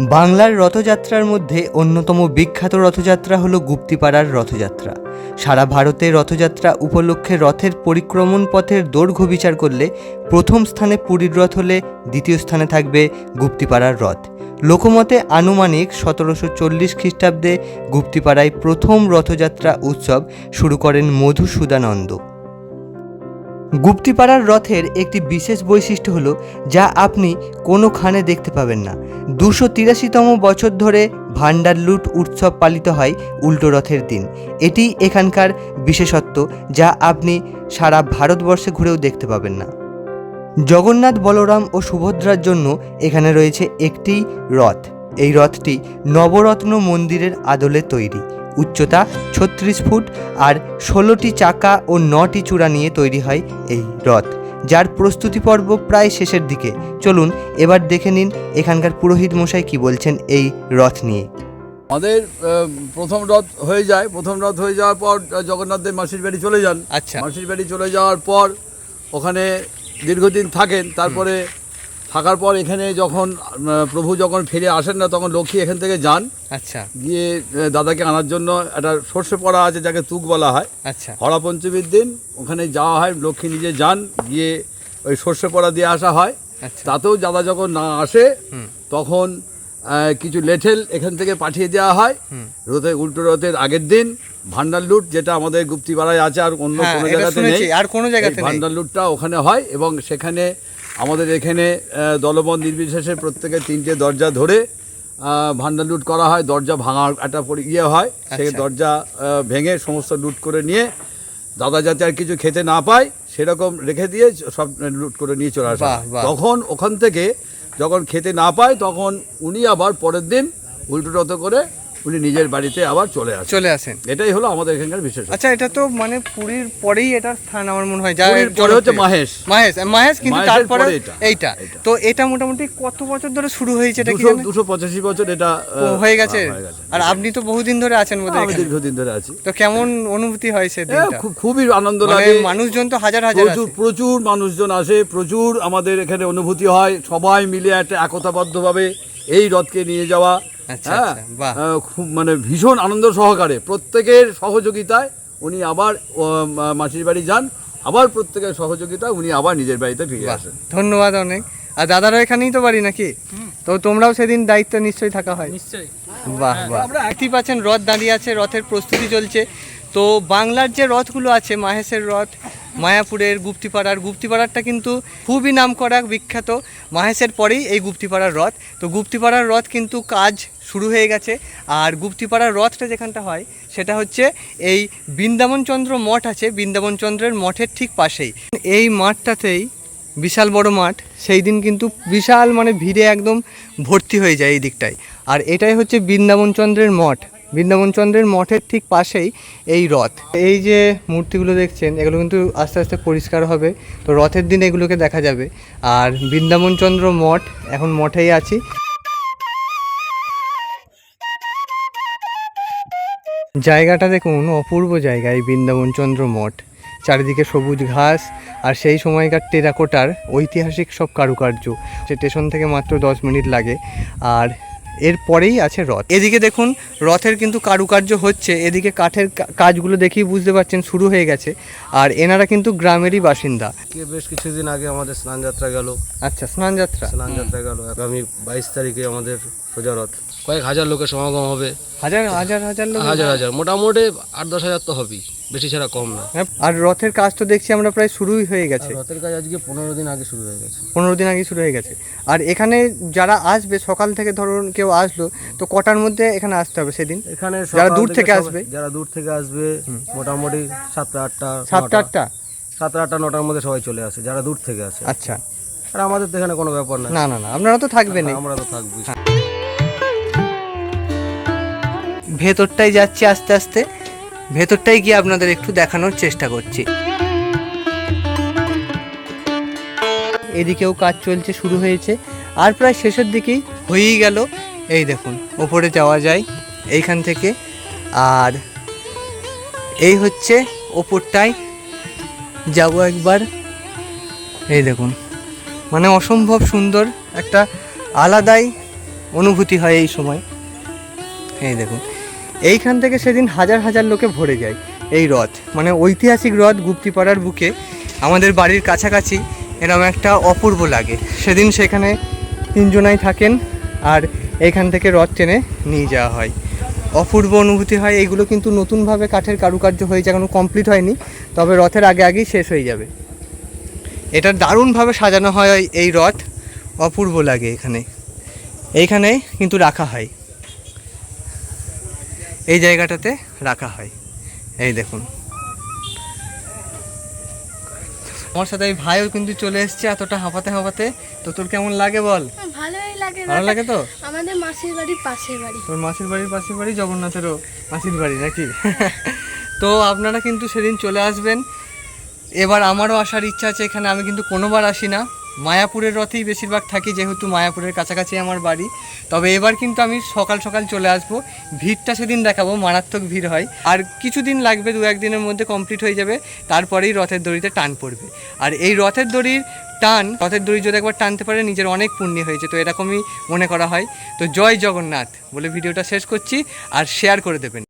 বাংলার রথযাত্রার মধ্যে অন্যতম বিখ্যাত রথযাত্রা হলো গুপ্তিপাড়ার রথযাত্রা। সারা ভারতে রথযাত্রা উপলক্ষে রথের পরিক্রমণ পথের দৈর্ঘ্য বিচার করলে প্রথম স্থানে পুরীর রথ হলে দ্বিতীয় স্থানে থাকবে গুপ্তিপাড়ার রথ। লোকমতে আনুমানিক সতেরোশো চল্লিশ খ্রিস্টাব্দে গুপ্তিপাড়ায় প্রথম রথযাত্রা উৎসব শুরু করেন মধুসূদানন্দ। গুপ্তিপাড়ার রথের একটি বিশেষ বৈশিষ্ট্য হলো যা আপনি কোনোখানে দেখতে পাবেন না। দুশো তিরাশিতম বছর ধরে ভান্ডার লুট উৎসব পালিত হয় উল্টো রথের দিন। এটি এখানকার বিশেষত্ব যা আপনি সারা ভারতবর্ষে ঘুরেও দেখতে পাবেন না। জগন্নাথ বলরাম ও সুভদ্রার জন্য এখানে রয়েছে একটি রথ। এই রথটি নবরত্ন মন্দিরের আদলে তৈরি। উচ্চতা ছত্রিশ ফুট আর ষোলোটি চাকা ও নটি চূড়া নিয়ে তৈরি হয় এই রথ যার প্রস্তুতি পর্ব প্রায় শেষের দিকে। চলুন এবার দেখে নিন এখানকার পুরোহিত মশাই কি বলছেন এই রথ নিয়ে। আমাদের প্রথম রথ হয়ে যায়। প্রথম রথ হয়ে যাওয়ার পর আহ, জগন্নাথ দেব মাসির বাড়ি চলে যান। আচ্ছা। মাসির বাড়ি চলে যাওয়ার পর ওখানে দীর্ঘদিন থাকেন। তারপরে থাকার পর এখানে যখন প্রভু যখন ফিরে আসেন না তখন লক্ষ্মী এখান থেকে যান। আচ্ছা। গিয়ে দাদাকে আনার জন্য একটা সর্ষে পড়া আছে যাকে তুক বলা হয়। আচ্ছা। হরা পঞ্চমীর দিন ওখানে যাওয়া হয় লক্ষ্মী নিজে যান গিয়ে ওই সর্ষে পড়া দিয়ে আসা হয়। আচ্ছা। তাতেও দাদা যখন না আসে তখন কিছু লেঠেল এখান থেকে পাঠিয়ে দেওয়া হয়। রথে উল্টো রথের আগের দিন ভান্ডার লুট যেটা আমাদের গুপ্তিপাড়ায় আছে আর অন্য হ্যাঁ, কোনো জায়গাতে নেই। আর কোনো জায়গাতে ভান্ডার লুটটা ওখানে হয় এবং সেখানে আমাদের এখানে দলবল নির্বিশেষে প্রত্যেকে তিনটে দরজা ধরে ভান্ডার লুট করা হয় দরজা ভাঙার একটা পরি- ইয়ে হয় সেই আচ্ছা। দরজা ভেঙে সমস্ত লুট করে নিয়ে দাদা যাতে আর কিছু খেতে না পায় সেরকম রেখে দিয়ে সব লুট করে নিয়ে চলে আসে। তখন ওখান থেকে যখন খেতে না পায় তখন উনি আবার পরের দিন উল্টো করে উনি নিজের বাড়িতে আবার চলে আসেন। চলে আসেন। এটাই হলো আমাদের এখানকার বিশেষ আচ্ছা এটা তো মানে পুরীর পরেই এটার স্থান আমার মনে হয় যা পরে হচ্ছে মাহেশ। মাহেশ মাহেশ কিন্তু তারপরে এইটা। তো এটা মোটামুটি কত বছর ধরে শুরু হয়েছে এটা কি দুশো পঁচাশি বছর এটা হয়ে গেছে? আর আপনি তো বহুদিন ধরে আছেন বোধহয় আমি। দীর্ঘদিন ধরে আছি। তো কেমন অনুভূতি হয় সেদিনটা খুব- খুবই আনন্দ মানে লাগে। মানুষজন তো হাজার হাজার প্রচুর প্রচুর মানুষজন আসে প্রচুর আমাদের এখানে অনুভূতি হয়। সবাই মিলে একটা একতাবদ্ধভাবে এই রথকে নিয়ে যাওয়া। হ্যাঁ আচ্ছা, বাহ। খুব মানে ভীষণ আনন্দ সহকারে। প্রত্যেকের সহযোগিতায় উনি আবার মাসির বাড়ি যান আবার প্রত্যেকের সহযোগিতা উনি আবার নিজের বাড়িতে ফিরে আসেন। ধন্যবাদ অনেক। আর দাদারা এখানেই তো বাড়ি নাকি? তো তোমরাও সেদিন দায়িত্ব নিশ্চয়ই থাকা হয়? নিশ্চয়ই। বাহ বাহ। দেখতেই পাচ্ছেন রথ দাঁড়িয়ে আছে রথের প্রস্তুতি চলছে। তো বাংলার যে রথগুলো আছে মাহেশের রথ মায়াপুরের গুপ্তিপাড়ার। গুপ্তিপাড়ারটা কিন্তু খুবই নামকরা, বিখ্যাত। মাহেশের পরেই এই গুপ্তিপাড়ার রথ। তো গুপ্তিপাড়ার রথ কিন্তু কাজ শুরু হয়ে গেছে। আর গুপ্তিপাড়ার রথটা যেখানটা হয়, সেটা হচ্ছে এই বৃন্দাবনচন্দ্র মঠ আছে। বৃন্দাবনচন্দ্রের মঠের ঠিক পাশেই। এই মাঠটাতেই বিশাল বড় মাঠ। সেই দিন কিন্তু বিশাল মানে ভিড়ে একদম ভর্তি হয়ে যায় এই দিকটায়। আর এটাই হচ্ছে বৃন্দাবনচন্দ্রের মঠ। বৃন্দাবনচন্দ্রের মঠের ঠিক পাশেই এই রথ। এই যে মূর্তিগুলো দেখছেন, এগুলো কিন্তু আস্তে আস্তে পরিষ্কার হবে। তো রথের দিন এগুলোকে দেখা যাবে। আর বৃন্দাবনচন্দ্র মঠ, এখন মঠেই আছি। জায়গাটা দেখুন, অপূর্ব জায়গা এই বৃন্দাবনচন্দ্র মঠ। চারিদিকে সবুজ ঘাস, আর সেই সময়কার টেরাকোটার ঐতিহাসিক সব কারুকার্য। স্টেশন থেকে মাত্র দশ মিনিট লাগে। আর এর পরেই আছে রথ। এদিকে দেখুন রথের কিন্তু কারুকার্য হচ্ছে। এদিকে কাঠের কাজগুলো দেখেই বুঝতে পারছেন শুরু হয়ে গেছে। আর এনারা কিন্তু গ্রামেরই বাসিন্দা। বেশ কিছুদিন আগে আমাদের স্নান যাত্রা গেল। আচ্ছা স্নান যাত্রা স্নান যাত্রা গেল। আগামী বাইশ তারিখে আমাদের সোজা রথ। কয়েক হাজার লোকের সমাগম হবে। হাজার হাজার হাজার লোক হাজার হাজার। মোটামুটি আট দশ হাজার তো হবেই। বেশি ছাড়া কম না। হ্যাঁ, আর রথের কাজ তো দেখছি আমরা প্রায় শুরুই হয়ে গেছে। রথের কাজ আজকে পনেরো দিন আগে শুরু হয়ে গেছে। পনেরো দিন আগে শুরু হয়ে গেছে। আর এখানে যারা আসবে সকাল থেকে ধরুন কেউ আসলো তো কটার মধ্যে এখানে আসতে হবে সেদিন? এখানে যারা দূর থেকে আসবে? যারা দূর থেকে আসবে মোটামুটি সাতটা আটটা সাতটা আটটা? সাতটা আটটা নটার মধ্যে সবাই চলে আসে যারা দূর থেকে আসে। আচ্ছা। আর আমাদের তো এখানে কোনো ব্যাপার না। না না না আপনারা তো থাকবেনই। আমরা তো থাকব ভেতরটাই যাচ্ছি আস্তে আস্তে। ভেতরটাই গিয়ে আপনাদের একটু দেখানোর চেষ্টা করছি। এদিকেও কাজ চলছে, শুরু হয়েছে। আর প্রায় শেষের দিকেই হয়েই গেল। এই দেখুন, ওপরে যাওয়া যায় এইখান থেকে। আর এই হচ্ছে ওপরটায় যাব একবার। এই দেখুন মানে অসম্ভব সুন্দর একটা আলাদাই অনুভূতি হয় এই সময়। এই দেখুন এইখান থেকে সেদিন হাজার হাজার লোকে ভরে যায় এই রথ। মানে ঐতিহাসিক রথ গুপ্তিপাড়ার বুকে, আমাদের বাড়ির কাছাকাছি এরকম একটা অপূর্ব লাগে। সেদিন সেখানে তিনজনাই থাকেন আর এইখান থেকে রথ টেনে নিয়ে যাওয়া হয়। অপূর্ব অনুভূতি হয়, এইগুলো কিন্তু নতুনভাবে কাঠের কারুকার্য হয়েছে এখনও কমপ্লিট হয়নি, তবে রথের আগে আগেই শেষ হয়ে যাবে। এটা দারুণভাবে সাজানো হয় এই রথ, অপূর্ব লাগে এখানে। এইখানে কিন্তু রাখা হয়। এই জায়গাটাতে রাখা হয়। এই দেখুন। আমার সাথে এই ভাইও কিন্তু চলে এসছে এতটা হাঁপাতে হাঁপাতে। তো তোর কেমন লাগে বল? ভালোই লাগে ভালো লাগে তো? আমাদের মাসির বাড়ির পাশের বাড়ি। তোর মাসির বাড়ির পাশের বাড়ি জগন্নাথেরও মাসির বাড়ি নাকি? তো আপনারা কিন্তু সেদিন চলে আসবেন। এবার আমারও আসার ইচ্ছা আছে এখানে আমি কিন্তু কোনোবার আসি না। মায়াপুরের রথেই বেশিরভাগ থাকি, যেহেতু মায়াপুরের কাছাকাছি আমার বাড়ি। তবে এবার কিন্তু আমি সকাল সকাল চলে আসব। ভিড়টা সেদিন দেখাবো, মারাত্মক ভিড় হয়। আর কিছুদিন লাগবে, দু একদিনের মধ্যে কমপ্লিট হয়ে যাবে, তারপরেই রথের দড়িতে টান পড়বে। আর এই রথের দড়ির টান, রথের দড়ি যদি একবার টানতে পারে, নিজের অনেক পুণ্য হয়েছে, তো এরকমই মনে করা হয়। তো জয় জগন্নাথ বলে ভিডিওটা শেষ করছি, আর শেয়ার করে দেবেন।